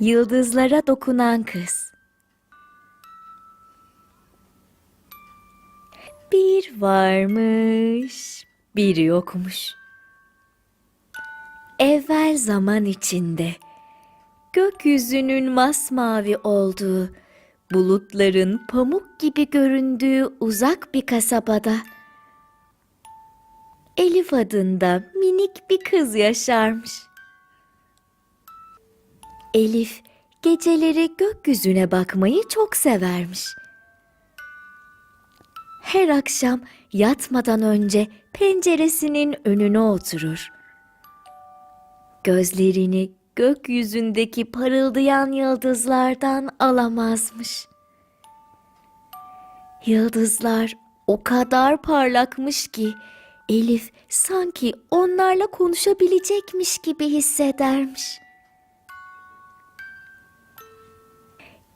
Yıldızlara dokunan kız. Bir varmış, bir yokmuş. Evvel zaman içinde gökyüzünün masmavi olduğu, bulutların pamuk gibi göründüğü uzak bir kasabada Elif adında minik bir kız yaşarmış. Elif geceleri gökyüzüne bakmayı çok severmiş. Her akşam yatmadan önce penceresinin önüne oturur. Gözlerini gökyüzündeki parıldayan yıldızlardan alamazmış. Yıldızlar o kadar parlakmış ki Elif sanki onlarla konuşabilecekmiş gibi hissedermiş.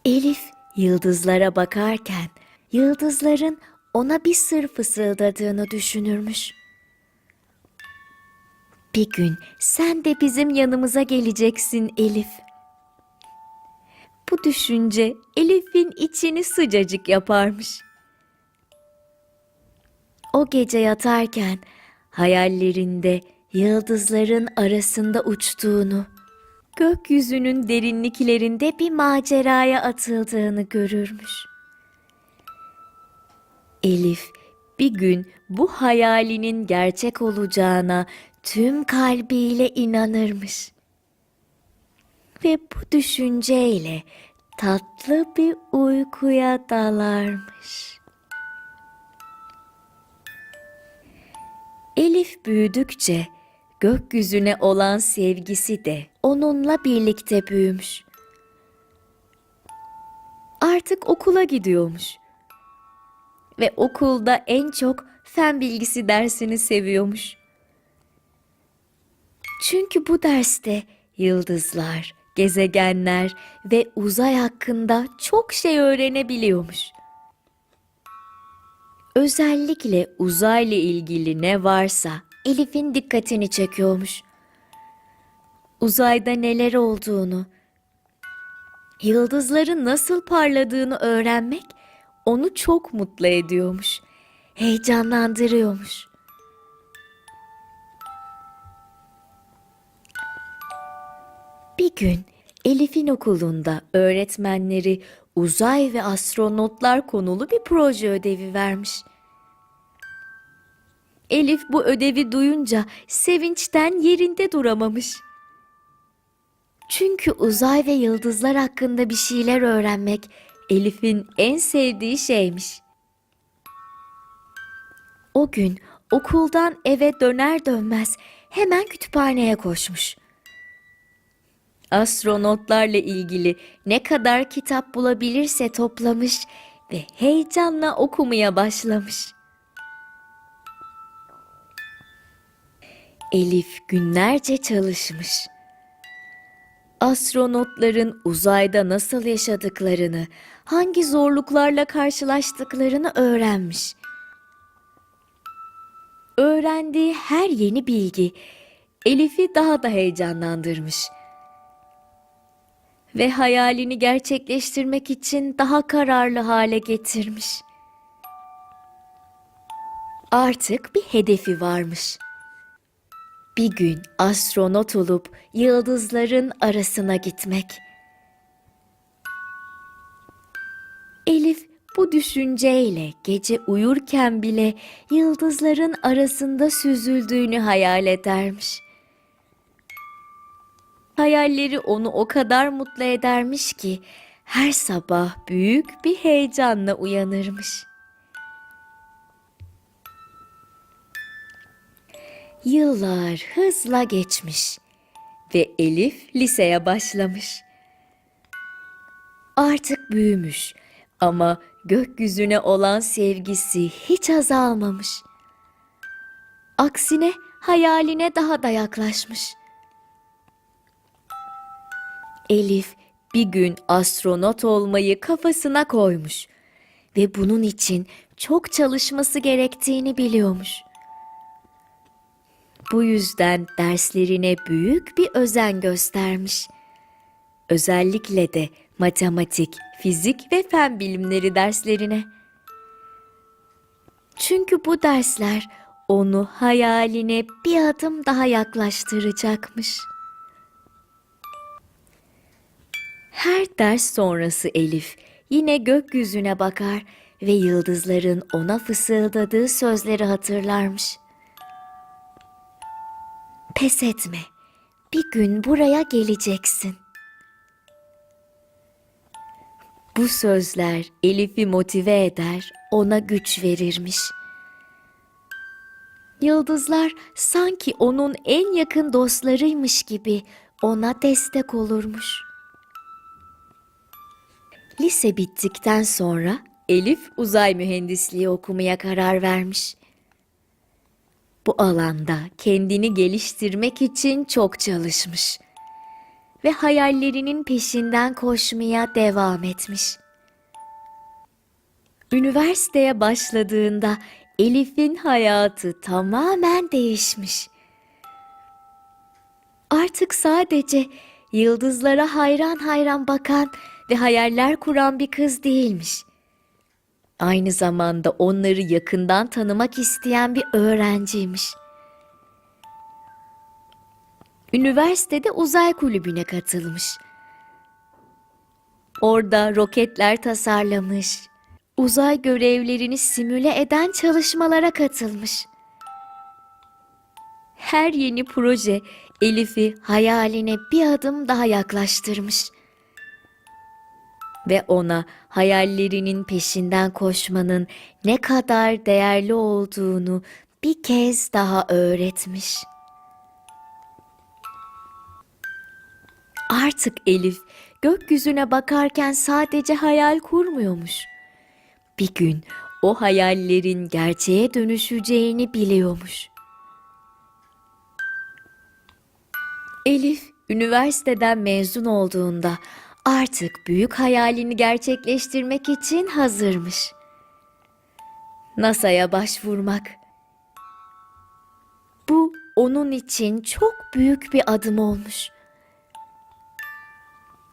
Elif yıldızlara bakarken yıldızların ona bir sır fısıldadığını düşünürmüş. Bir gün sen de bizim yanımıza geleceksin Elif. Bu düşünce Elif'in içini sıcacık yaparmış. O gece yatarken hayallerinde yıldızların arasında uçtuğunu, gökyüzünün derinliklerinde bir maceraya atıldığını görürmüş. Elif bir gün bu hayalinin gerçek olacağına tüm kalbiyle inanırmış. Ve bu düşünceyle tatlı bir uykuya dalarmış. Elif büyüdükçe gökyüzüne olan sevgisi de onunla birlikte büyümüş. Artık okula gidiyormuş. Ve okulda en çok fen bilgisi dersini seviyormuş. Çünkü bu derste yıldızlar, gezegenler ve uzay hakkında çok şey öğrenebiliyormuş. Özellikle uzayla ilgili ne varsa Elif'in dikkatini çekiyormuş. Uzayda neler olduğunu, yıldızların nasıl parladığını öğrenmek onu çok mutlu ediyormuş. Heyecanlandırıyormuş. Bir gün Elif'in okulunda öğretmenleri uzay ve astronotlar konulu bir proje ödevi vermiş. Elif bu ödevi duyunca sevinçten yerinde duramamış. Çünkü uzay ve yıldızlar hakkında bir şeyler öğrenmek Elif'in en sevdiği şeymiş. O gün okuldan eve döner dönmez hemen kütüphaneye koşmuş. Astronotlarla ilgili ne kadar kitap bulabilirse toplamış ve heyecanla okumaya başlamış. Elif günlerce çalışmış. Astronotların uzayda nasıl yaşadıklarını, hangi zorluklarla karşılaştıklarını öğrenmiş. Öğrendiği her yeni bilgi Elif'i daha da heyecanlandırmış ve hayalini gerçekleştirmek için daha kararlı hale getirmiş. Artık bir hedefi varmış. Bir gün astronot olup yıldızların arasına gitmek. Elif bu düşünceyle gece uyurken bile yıldızların arasında süzüldüğünü hayal edermiş. Hayalleri onu o kadar mutlu edermiş ki her sabah büyük bir heyecanla uyanırmış. Yıllar hızla geçmiş ve Elif liseye başlamış. Artık büyümüş ama gökyüzüne olan sevgisi hiç azalmamış. Aksine hayaline daha da yaklaşmış. Elif bir gün astronot olmayı kafasına koymuş ve bunun için çok çalışması gerektiğini biliyormuş. Bu yüzden derslerine büyük bir özen göstermiş. Özellikle de matematik, fizik ve fen bilimleri derslerine. Çünkü bu dersler onu hayaline bir adım daha yaklaştıracakmış. Her ders sonrası Elif yine gökyüzüne bakar ve yıldızların ona fısıldadığı sözleri hatırlarmış. Pes etme. Bir gün buraya geleceksin. Bu sözler Elif'i motive eder, ona güç verirmiş. Yıldızlar sanki onun en yakın dostlarıymış gibi ona destek olurmuş. Lise bittikten sonra Elif uzay mühendisliği okumaya karar vermiş. Bu alanda kendini geliştirmek için çok çalışmış ve hayallerinin peşinden koşmaya devam etmiş. Üniversiteye başladığında Elif'in hayatı tamamen değişmiş. Artık sadece yıldızlara hayran hayran bakan ve hayaller kuran bir kız değilmiş. Aynı zamanda onları yakından tanımak isteyen bir öğrenciymiş. Üniversitede uzay kulübüne katılmış. Orada roketler tasarlamış. Uzay görevlerini simüle eden çalışmalara katılmış. Her yeni proje Elif'i hayaline bir adım daha yaklaştırmış ve ona hayallerinin peşinden koşmanın ne kadar değerli olduğunu bir kez daha öğretmiş. Artık Elif gökyüzüne bakarken sadece hayal kurmuyormuş. Bir gün o hayallerin gerçeğe dönüşeceğini biliyormuş. Elif üniversiteden mezun olduğunda artık büyük hayalini gerçekleştirmek için hazırmış. NASA'ya başvurmak. Bu onun için çok büyük bir adım olmuş.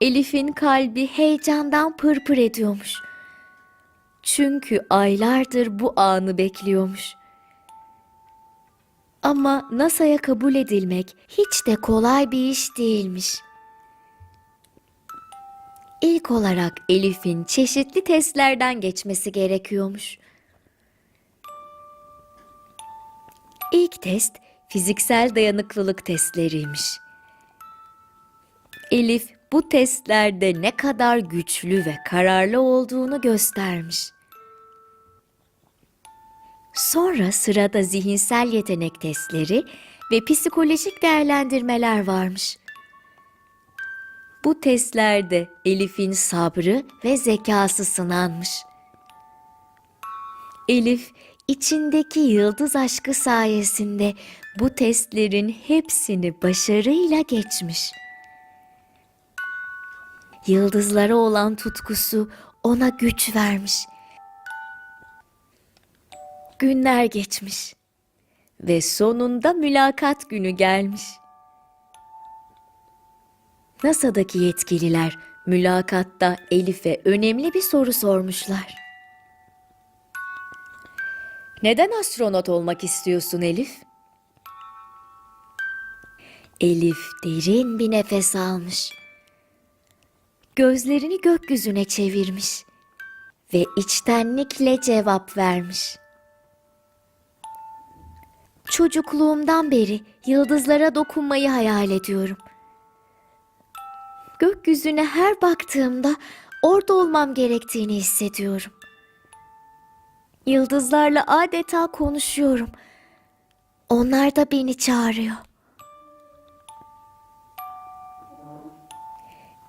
Elif'in kalbi heyecandan pırpır ediyormuş. Çünkü aylardır bu anı bekliyormuş. Ama NASA'ya kabul edilmek hiç de kolay bir iş değilmiş. İlk olarak Elif'in çeşitli testlerden geçmesi gerekiyormuş. İlk test fiziksel dayanıklılık testleriymiş. Elif bu testlerde ne kadar güçlü ve kararlı olduğunu göstermiş. Sonra sırada zihinsel yetenek testleri ve psikolojik değerlendirmeler varmış. Bu testlerde Elif'in sabrı ve zekası sınanmış. Elif içindeki yıldız aşkı sayesinde bu testlerin hepsini başarıyla geçmiş. Yıldızlara olan tutkusu ona güç vermiş. Günler geçmiş ve sonunda mülakat günü gelmiş. NASA'daki yetkililer mülakatta Elif'e önemli bir soru sormuşlar. Neden astronot olmak istiyorsun Elif? Elif derin bir nefes almış. Gözlerini gökyüzüne çevirmiş ve içtenlikle cevap vermiş. Çocukluğumdan beri yıldızlara dokunmayı hayal ediyorum. Gökyüzüne her baktığımda orada olmam gerektiğini hissediyorum. Yıldızlarla adeta konuşuyorum. Onlar da beni çağırıyor.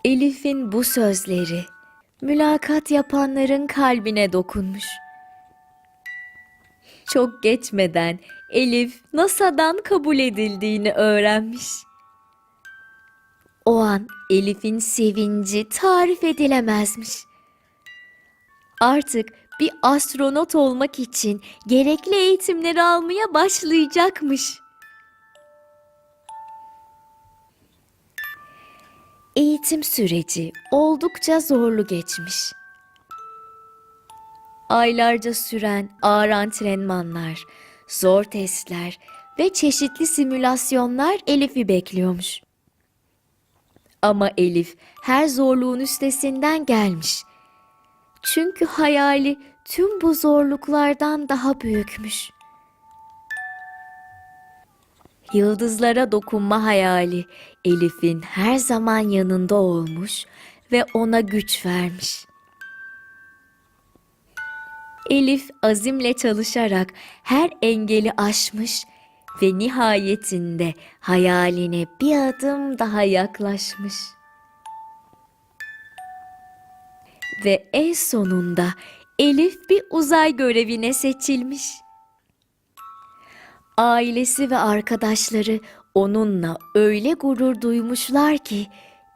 Elif'in bu sözleri mülakat yapanların kalbine dokunmuş. Çok geçmeden Elif NASA'dan kabul edildiğini öğrenmiş. O an Elif'in sevinci tarif edilemezmiş. Artık bir astronot olmak için gerekli eğitimleri almaya başlayacakmış. eğitim süreci oldukça zorlu geçmiş. Aylarca süren ağır antrenmanlar, zor testler ve çeşitli simülasyonlar Elif'i bekliyormuş. Ama Elif her zorluğun üstesinden gelmiş. Çünkü hayali tüm bu zorluklardan daha büyükmüş. Yıldızlara dokunma hayali Elif'in her zaman yanında olmuş ve ona güç vermiş. Elif azimle çalışarak her engeli aşmış ve nihayetinde hayaline bir adım daha yaklaşmış. Ve en sonunda Elif bir uzay görevine seçilmiş. Ailesi ve arkadaşları onunla öyle gurur duymuşlar ki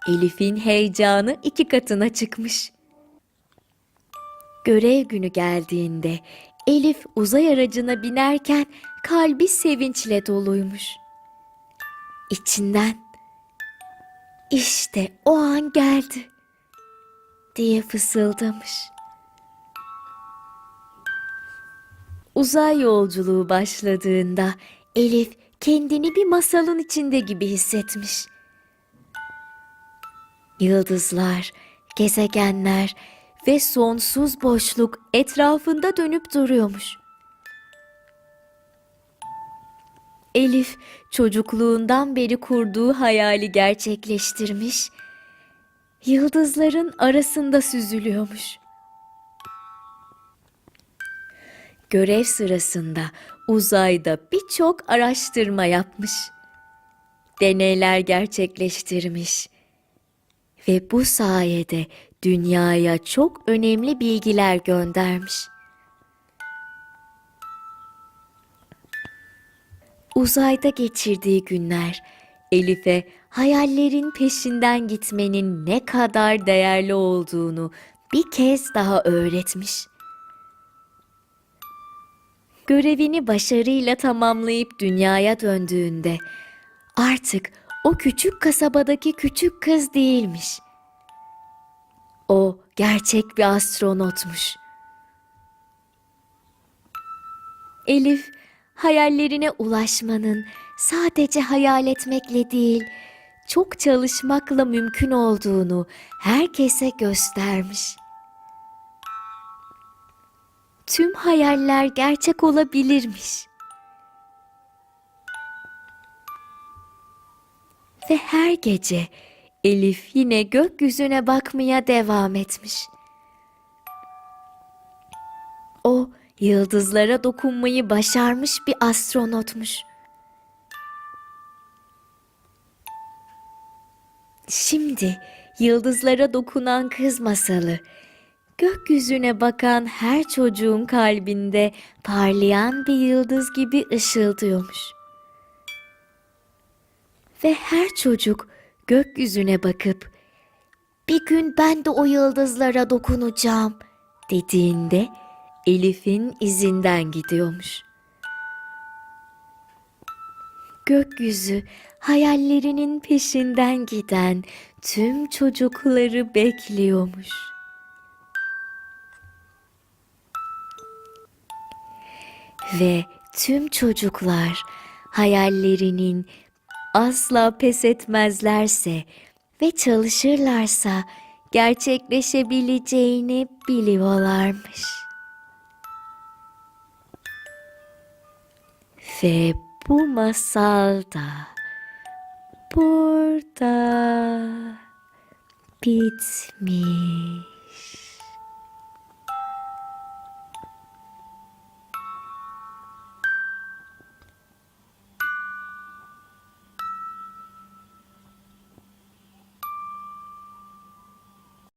Elif'in heyecanı iki katına çıkmış. Görev günü geldiğinde Elif uzay aracına binerken kalbi sevinçle doluymuş. İçinden işte o an geldi diye fısıldamış. Uzay yolculuğu başladığında Elif kendini bir masalın içinde gibi hissetmiş. Yıldızlar, gezegenler ve sonsuz boşluk etrafında dönüp duruyormuş. Elif çocukluğundan beri kurduğu hayali gerçekleştirmiş. Yıldızların arasında süzülüyormuş. Görev sırasında uzayda birçok araştırma yapmış. Deneyler gerçekleştirmiş ve bu sayede dünyaya çok önemli bilgiler göndermiş. Uzayda geçirdiği günler Elif'e hayallerin peşinden gitmenin ne kadar değerli olduğunu bir kez daha öğretmiş. Görevini başarıyla tamamlayıp dünyaya döndüğünde artık o küçük kasabadaki küçük kız değilmiş. O gerçek bir astronotmuş. Elif hayallerine ulaşmanın sadece hayal etmekle değil, çok çalışmakla mümkün olduğunu herkese göstermiş. Tüm hayaller gerçek olabilirmiş. Ve her gece Elif yine gökyüzüne bakmaya devam etmiş. O yıldızlara dokunmayı başarmış bir astronotmuş. Şimdi yıldızlara dokunan kız masalı gökyüzüne bakan her çocuğun kalbinde parlayan bir yıldız gibi ışıldıyormuş. Ve her çocuk gökyüzüne bakıp bir gün ben de o yıldızlara dokunacağım dediğinde Elif'in izinden gidiyormuş. Gökyüzü hayallerinin peşinden giden tüm çocukları bekliyormuş. Ve tüm çocuklar hayallerinin asla pes etmezlerse ve çalışırlarsa gerçekleşebileceğini biliyorlarmış. Ve bu masal da burada bitmiş.